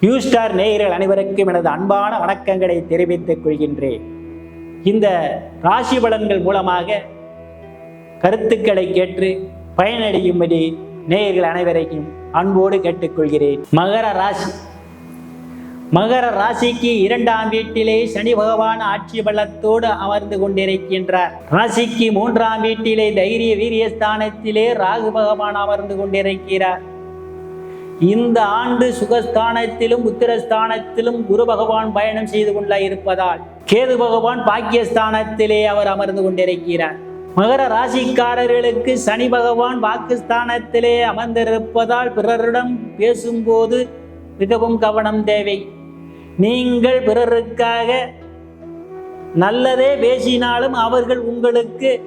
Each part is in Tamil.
நியூ ஸ்டார் நேயர்கள் அனைவருக்கும் எனது அன்பான வணக்கங்களை தெரிவித்துக் கொள்கின்றேன். இந்த ராசி பலன்கள் மூலமாக கருத்துக்களை கேட்டு பயனடையும்படி நேயர்கள் அனைவரையும் அன்போடு கேட்டுக்கொள்கிறேன். மகர ராசி. மகர ராசிக்கு இரண்டாம் வீட்டிலே சனி பகவான் ஆட்சி பலத்தோடு அமர்ந்து கொண்டிருக்கின்றார். ராசிக்கு மூன்றாம் வீட்டிலே தைரிய வீரியஸ்தானத்திலே ராகு பகவான் அமர்ந்து கொண்டிருக்கிறார். இந்த ஆண்டு சுகஸ்தானத்திலும் உத்திரஸ்தானத்திலும் குரு பகவான் பயணம் செய்து கொள்ள இருப்பதால் கேது பகவான் பாக்கியஸ்தானத்திலே அவர் அமர்ந்து கொண்டிருக்கிறார். மகர ராசிக்காரர்களுக்கு சனி பகவான் பாகிஸ்தானத்திலே அமர்ந்திருப்பதால் பிறரிடம் பேசும்போது மிகவும் கவனம் தேவை. நீங்கள் பிறருக்காக நல்லதே பேசினாலும் அவர்கள் உங்களுக்கு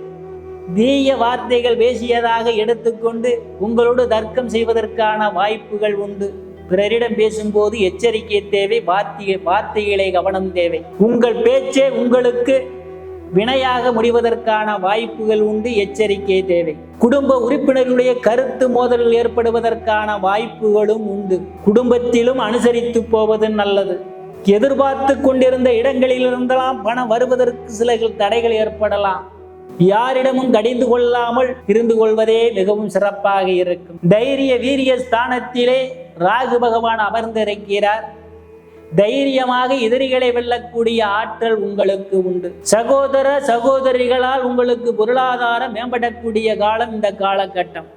தீய வார்த்தைகள் பேசியதாக எடுத்துக்கொண்டு உங்களோடு தர்க்கம் செய்வதற்கான வாய்ப்புகள் உண்டு. பிறரிடம் பேசும்போது எச்சரிக்கை தேவை வார்த்தை வார்த்தைகளை கவனம் தேவை. உங்கள் பேச்சே உங்களுக்கு வினையாக முடிவதற்கான வாய்ப்புகள் உண்டு எச்சரிக்கை தேவை. குடும்ப உறுப்பினர்களுடைய கருத்து மோதல் ஏற்படுவதற்கான வாய்ப்புகளும் உண்டு. குடும்பத்திலும் அனுசரித்து போவது நல்லது. எதிர்பார்த்து கொண்டிருந்த இடங்களிலிருந்தெல்லாம் பணம் வருவதற்கு சில தடைகள் ஏற்படலாம். யாரிடமும் கடிந்து கொள்ளாமல் இருந்து கொள்வதே மிகவும் சிறப்பாக இருக்கும். தைரிய வீரிய ஸ்தானத்திலே ராகு பகவான் அமர்ந்திருக்கிறார். தைரியமாக எதிரிகளை வெல்லக்கூடிய ஆற்றல் உங்களுக்கு உண்டு. சகோதர சகோதரிகளால் உங்களுக்கு பொருளாதாரம் மேம்படக்கூடிய காலம் இந்த காலகட்டம்.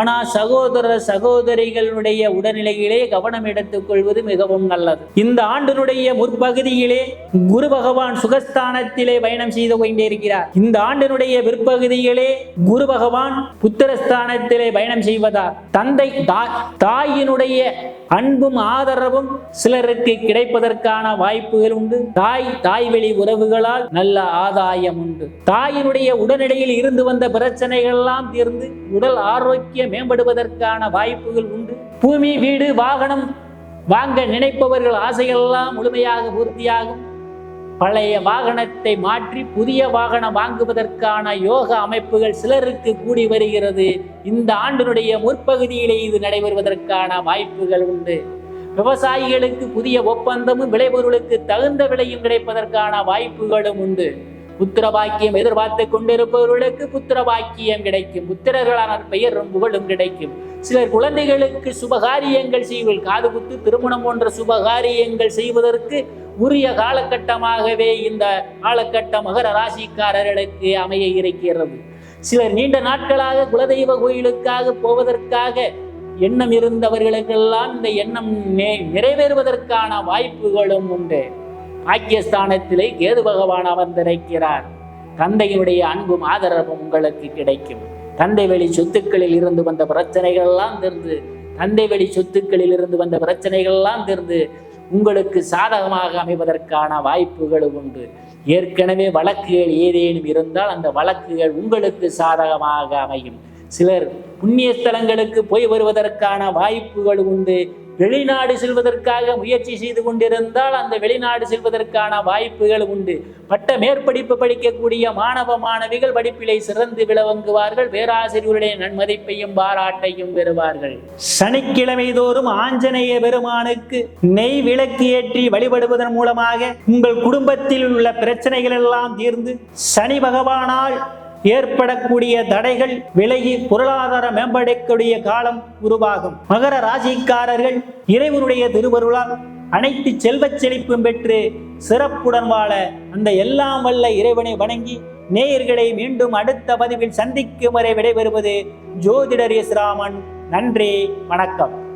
ஆனால் சகோதர சகோதரிகளுடைய உடல்நிலையிலே கவனம் எடுத்துக்கொள்வது மிகவும் நல்லது. இந்த ஆண்டினுடைய முற்பகுதியிலே குரு பகவான் சுகஸ்தானத்திலே பயணம் செய்து கொண்டிருக்கிறார். இந்த ஆண்டினுடைய பிற்பகுதியிலே குரு பகவான் புத்திரஸ்தானத்திலே பயணம் செய்வதால் தந்தை தாயினுடைய அன்பும் ஆதரவும் சிலருக்கு கிடைப்பதற்கான வாய்ப்புகள் உண்டு. தாய் தாய் வெளி உறவுகளால் நல்ல ஆதாயம் உண்டு. தாயினுடைய உடனடியில் இருந்து வந்த பிரச்சனைகள் எல்லாம் தீர்ந்து உடல் இங்கே மேம்படுவதற்கான வாய்ப்புகள் உண்டு. பூமி வீடு வாகனம் வாங்க நினைப்பவர்கள் ஆசைகள் எல்லாம் முழுமையாக பூர்த்தியாகும். பழைய வாகனத்தை மாற்றி புதிய வாகனம் வாங்குவதற்கான யோக அமைப்புகள் சிலருக்கு கூடி வருகிறது. இந்த ஆண்டினுடைய முற்பகுதியிலே இது நடைபெறுவதற்கான வாய்ப்புகள் உண்டு. விவசாயிகளுக்கு புதிய ஒப்பந்தமும் விளைபொருளுக்கு தகுந்த விலையும் கிடைப்பதற்கான வாய்ப்புகளும் உண்டு. புத்திர பாக்கியம் எதிர்பார்த்து கொண்டிருப்பவர்களுக்கு புத்திர பாக்கியம் கிடைக்கும். புத்திரர்களான பெயரும் புகழும் கிடைக்கும். சிலர் குழந்தைகளுக்கு சுபகாரியங்கள் செய்வல் காது குத்து திருமணம் போன்ற சுபகாரியங்கள் செய்வதற்கு உரிய காலகட்டமாகவே இந்த காலகட்ட மகர ராசிக்காரர்களுக்கு அமைய இருக்கிறது. சிலர் நீண்ட நாட்களாக குலதெய்வ கோயிலுக்காக போவதற்காக எண்ணம் இருந்தவர்களுக்கெல்லாம் இந்த எண்ணம் நிறைவேறுவதற்கான வாய்ப்புகளும் உண்டு. பாக்கியஸ்தானத்திலே கேது பகவான் அமர்ந்திருக்கிறார். தந்தையினுடைய அன்பும் ஆதரவும் உங்களுக்கு கிடைக்கும். தந்தை வழி சொத்துக்களில் இருந்து வந்த பிரச்சனைகள் எல்லாம் தீர்ந்து தந்தை வழி சொத்துக்களில் இருந்து வந்த பிரச்சனைகள் எல்லாம் தீர்ந்து உங்களுக்கு சாதகமாக அமைவதற்கான வாய்ப்புகளும் உண்டு. ஏற்கனவே வழக்குகள் ஏதேனும் இருந்தால் அந்த வழக்குகள் உங்களுக்கு சாதகமாக அமையும். சிலர் புண்ணிய ஸ்தலங்களுக்கு போய் வருவதற்கான வாய்ப்புகள் உண்டு. வெளிநாடு செல்வதற்காக முயற்சி செய்து கொண்டிருந்தால் அந்த வெளிநாடு செல்வதற்கான வாய்ப்புகள் உண்டு. பட்ட மேற்படிப்பு படிக்கக்கூடிய மாணவ மாணவிகள் படிப்பிலை சிறந்து விளவங்குவார்கள் பேராசிரியருடைய நன்மதிப்பையும் பாராட்டையும் பெறுவார்கள். சனிக்கிழமை தோறும் ஆஞ்சநேய பெருமானுக்கு நெய் விளக்கு ஏற்றி வழிபடுவதன் மூலமாக உங்கள் குடும்பத்தில் உள்ள பிரச்சனைகள் எல்லாம் தீர்ந்து சனி பகவானால் ஏற்படக்கூடிய தடைகள் விலகி பொருளாதார மேம்படக்கூடிய காலம் உருவாகும். மகர ராசிக்காரர்கள் இறைவனுடைய திருவருளால் அனைத்து செல்வச் செழிப்பும் பெற்று சிறப்புடன் வாழ அந்த எல்லாம் வல்ல இறைவனை வணங்கி நேயர்களை மீண்டும் அடுத்த பதிவில் சந்திக்கும் வரை விடைபெறுவது ஜோதிடர் எஸ் ராமன். நன்றி வணக்கம்.